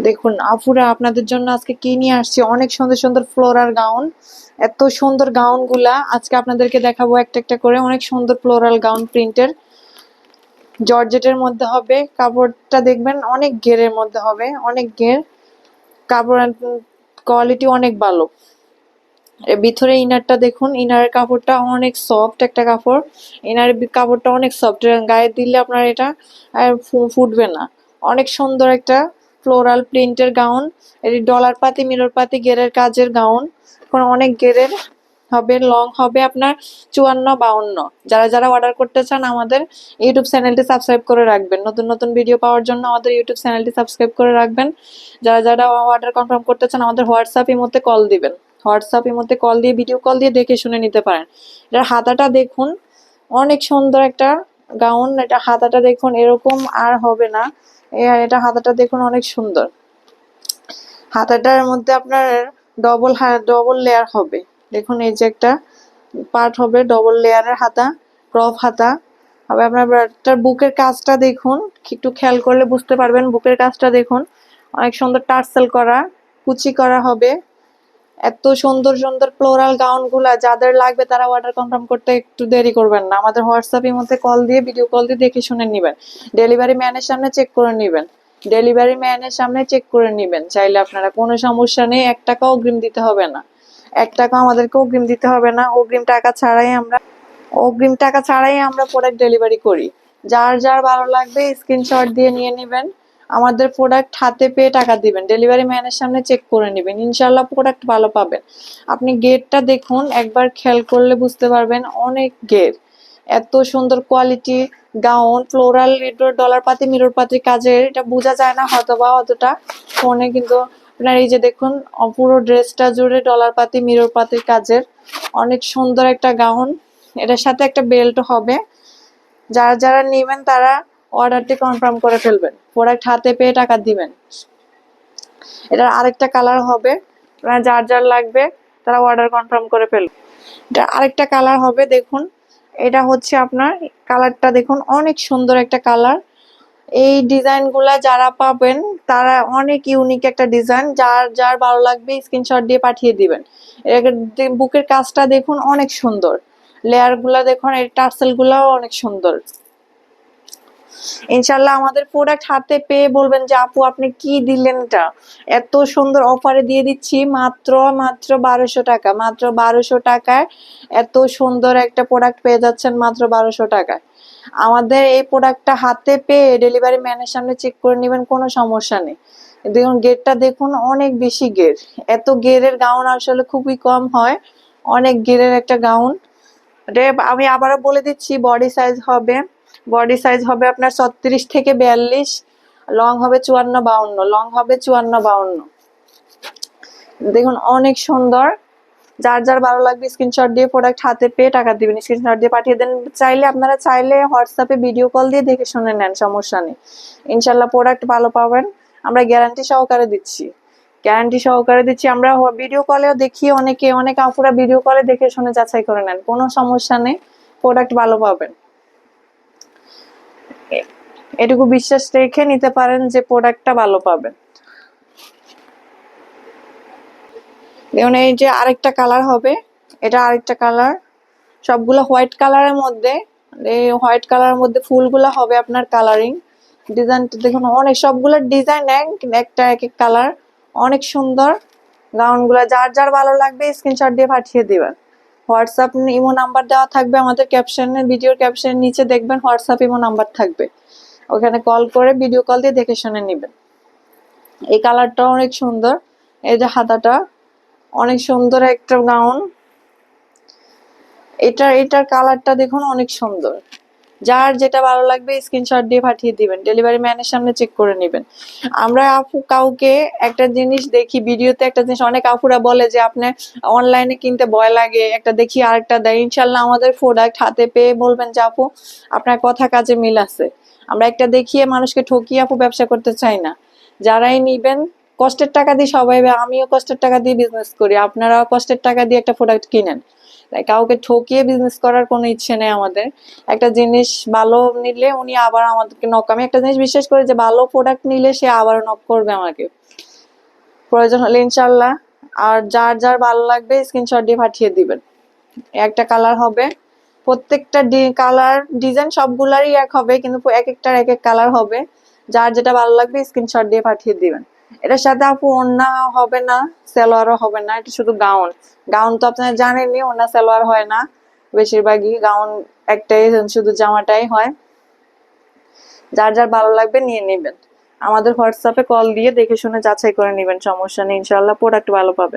দেখুন আফুরা আপনাদের জন্য আজকে কি নিয়ে আসছি? অনেক সুন্দর সুন্দর ফ্লোরাল গাউন। এত সুন্দর গাউনগুলা আজকে আপনাদেরকে দেখাবো একটা একটা করে। অনেক সুন্দর ফ্লোরাল গাউন প্রিন্টের। জর্জেটের মধ্যে হবে। কাপড়টা দেখবেন, অনেক ঘেরের মধ্যে হবে। অনেক ঘের। কাপড় কোয়ালিটি অনেক ভালো। ভিতরে ইনারটা দেখুন। ইনারের কাপড়টা অনেক সফট একটা কাপড়। ইনারের বি- কাপড়টা অনেক সফট গায়ে দিলে আপনার এটা ফুটবে না। অনেক সুন্দর একটা ফ্লোরাল প্রিন্টের গাউন এটি ডলার পাতি মিরর পাতি, গেরের কাজের গাউন এখন অনেক গেরের হবে লং হবে আপনার চুয়ান্ন, বাউন্ন। যারা যারা অর্ডার করতে চান আমাদের ইউটিউব চ্যানেলটি সাবস্ক্রাইব করে রাখবেন। নতুন নতুন ভিডিও পাওয়ার জন্য আমাদের ইউটিউব চ্যানেলটি সাবস্ক্রাইব করে রাখবেন। যারা যারা অর্ডার কনফার্ম করতে চান আমাদের হোয়াটসঅ্যাপ মধ্যে কল দিবেন। হোয়াটসঅ্যাপ মধ্যে কল দিয়ে ভিডিও কল দিয়ে দেখে শুনে নিতে পারেন। এটার হাতাটা দেখুন, অনেক সুন্দর একটা গাউন এটা হাতাটা দেখুন, এরকম আর হবে না। এ- এটা হাতাটা দেখুন অনেক সুন্দর। হাতাটার মধ্যে আপনার ডবল ডবল লেয়ার হবে। দেখুন এই যে একটা পার্ট হবে ডবল লেয়ারের হাতা ক্রপ হাতা। আবার আপনার এটার বুকের কাজটা দেখুন, একটু খেয়াল করলে বুঝতে পারবেন বুকের কাজটা দেখুন। অনেক সুন্দর টার্সেল করা, কুচি করা হবে। এত সুন্দর সুন্দর ফ্লোরাল গাউনগুলা যাদের লাগবে তারা অর্ডার কনফার্ম করতে একটু দেরি করবেন না। আমাদের হোয়াটসঅ্যাপের মধ্যে কল দিয়ে ভিডিও কল দিয়ে দেখে শুনে নেবেন। ডেলিভারি ম্যানের সামনে চেক করে নেবেন। ডেলিভারি ম্যানের সামনে চেক করে নেবেন। চাইলে আপনারা কোনো সমস্যা নেই, এক টাকা অগ্রিম দিতে হবে না। এক টাকা আমাদেরকে অগ্রিম দিতে হবে না। অগ্রিম টাকা ছাড়াই আমরা, অগ্রিম টাকা ছাড়াই আমরা প্রোডাক্ট ডেলিভারি করি। যার যার ভালো লাগবে স্ক্রিনশট দিয়ে নিয়ে নেবেন। আমাদের প্রোডাক্ট হাতে পেয়ে টাকা দিবেন। ডেলিভারি ম্যানের সামনে চেক করে নেবেন। ইনশাল্লাহ প্রোডাক্ট ভালো পাবেন। আপনি গেটটা দেখুন, একবার খেয়াল করলে বুঝতে পারবেন অনেক গেট এত সুন্দর কোয়ালিটি গাউন ফ্লোরাল ডলার পাতি মিরর পাতি কাজের, এটা বোঝা যায় না হয়তো বা অতটা ফোনে কিন্তু আপনার এই যে দেখুন পুরো ড্রেসটা জুড়ে ডলার পাতি মিরর পাতির কাজের অনেক সুন্দর একটা গাউন এটার সাথে একটা বেল্ট হবে। যারা যারা নেবেন তারা অর্ডারটি কনফার্ম করে ফেলবেন। প্রোডাক্ট হাতে পেয়ে টাকা দিবেন। এটার আরেকটা কালার হবে যার যার লাগবে তারা অর্ডার কনফার্ম করে ফেলবেন এটা আরেকটা কালার হবে, দেখুন, এটা হচ্ছে আপনার কালারটা দেখুন, অনেক সুন্দর একটা কালার। এই ডিজাইনগুলা যারা পাবেন, তারা অনেক ইউনিক একটা ডিজাইন, যার যার ভালো লাগবে স্ক্রিনশট দিয়ে পাঠিয়ে দিবেন। বুকের কাজটা দেখুন অনেক সুন্দর। লেয়ারগুলা দেখুন এর টার্সেল গুলাও অনেক সুন্দর। ইনশাল্লাহ আমাদের প্রোডাক্ট হাতে পেয়ে বলবেন যে, আপু, আপনি কি দিলেন এটা এত সুন্দর অফারে দিয়ে দিচ্ছি, মাত্র মাত্র বারোশো টাকা, মাত্র বারোশো টাকায় এত সুন্দর একটা প্রোডাক্ট পেয়ে যাচ্ছেন মাত্র বারোশো টাকায়। আমাদের এই প্রোডাক্টটা হাতে পেয়ে ডেলিভারি ম্যানের সামনে চেক করে নেবেন, কোনো সমস্যা নেই। দেখুন গেটটা দেখুন, অনেক বেশি গের এত গেরের গাউন আসলে খুবই কম হয়, অনেক গেরের একটা গাউন আমি আবারও বলে দিচ্ছি বডি সাইজ হবে বডি সাইজ হবে আপনার ছত্রিশ থেকে বিয়াল্লিশ লং হবে চুয়ান্ন বাউন্ন লং হবে চুয়ান্ন বাউন্ন। দেখুন, অনেক সুন্দর। যার যার ভালো লাগবে স্ক্রিনশট দিয়ে প্রোডাক্ট হাতে পেয়ে টাকা দিবেন। স্ক্রিনশট দিয়ে পাঠিয়ে দেন। চাইলে আপনারা চাইলে হোয়াটসঅ্যাপে ভিডিও কল দিয়ে দেখে শুনে নেন, সমস্যা নেই। ইনশাল্লাহ প্রোডাক্ট ভালো পাবেন। আমরা গ্যারান্টি সহকারে দিচ্ছি। গ্যারান্টি সহকারে দিচ্ছি। আমরা ভিডিও কলেও দেখি অনেকে। অনেক আপুরা ভিডিও কলে দেখে শুনে যাচাই করে নেন। কোনো সমস্যা নেই। প্রোডাক্ট ভালো পাবেন। এটুকু বিশ্বাস রেখে নিতে পারেন যে প্রোডাক্টটা ভালো পাবেন। দেখুন, এই যে আরেকটা কালার হবে, এটা আরেকটা কালার সবগুলো হোয়াইট কালারের মধ্যে, এই হোয়াইট কালারের মধ্যে ফুলগুলো হবে আপনার কালারিং ডিজাইনটা দেখুন, অনেক, সবগুলো ডিজাইন এক, একটা এক এক কালার অনেক সুন্দর। গাউনগুলো যার যার ভালো লাগবে স্ক্রিনশট দিয়ে পাঠিয়ে দেবেন। হোয়াটসঅ্যাপ ইমো নাম্বার দেওয়া থাকবে আমাদের ক্যাপশনে ভিডিওর ক্যাপশনের নিচে দেখবেন হোয়াটসঅ্যাপ ইমো নাম্বার থাকবে। ওখানে কল করে ভিডিও কল দিয়ে দেখে শুনে নেবেন। এই কালারটা অনেক সুন্দর, এই যে হাতাটা, অনেক সুন্দর একটা গাউন এটা এটার কালারটা দেখুন অনেক সুন্দর। যার যেটা ভালো লাগবে স্ক্রিনশট দিয়ে পাঠিয়ে দিবেন ডেলিভারি ম্যানের সামনে চেক করে নেবেন। আমরা আপু, কাউকে একটা জিনিস দেখি ভিডিওতে একটা জিনিস, অনেক আপুরা বলে যে আপনি অনলাইনে কিনতে ভয় লাগে, একটা দেখি আরেকটা দেয়। ইনশাল্লাহ আমাদের প্রোডাক্ট হাতে পেয়ে বলবেন যে আপু, আপনার কথা কাজে মিল আছে। আমরা একটা দেখিয়ে মানুষকে ঠকিয়ে আপু ব্যবসা করতে চাই না। যারাই নিবেন, কষ্টের টাকা দিয়ে সবাই আমিও কষ্টের টাকা দিয়ে বিজনেস করি, আপনারাও কষ্টের টাকা দিয়ে একটা প্রোডাক্ট কিনেন। কাউকে ঠকিয়ে বিজনেস করার কোনো ইচ্ছে নেই আমাদের। একটা জিনিস ভালো নিলে উনি আবার আমাদেরকে নক আমি একটা জিনিস বিশ্বাস করি যে ভালো প্রোডাক্ট নিলে সে আবার নক করবে আমাকে। প্রয়োজন হলে ইনশাল্লাহ, আর যার যার ভালো লাগবে স্ক্রিনশট দিয়ে পাঠিয়ে দিবেন। একটা কালার হবে প্রত্যেকটা কালার ডিজাইন সবগুলারই এক হবে, কিন্তু এক একটার এক এক কালার হবে। যার যেটা ভালো লাগবে স্ক্রিনশট দিয়ে পাঠিয়ে দিবেন। এটার সাথে আপু ওড়না হবে না, সালোয়ারও হবে না, এটা শুধু গাউন গাউন তো আপনারা জানেনই, ওড়না সালোয়ার হয় না। বেশিরভাগই গাউন একটাই, শুধু জামাটাই হয়। যার যার ভালো লাগবে, নিয়ে নেবেন। আমাদের হোয়াটসঅ্যাপে কল দিয়ে দেখে শুনে যাচাই করে নেবেন, সমস্যা নেই ইনশাল্লাহ প্রোডাক্ট ভালো পাবেন।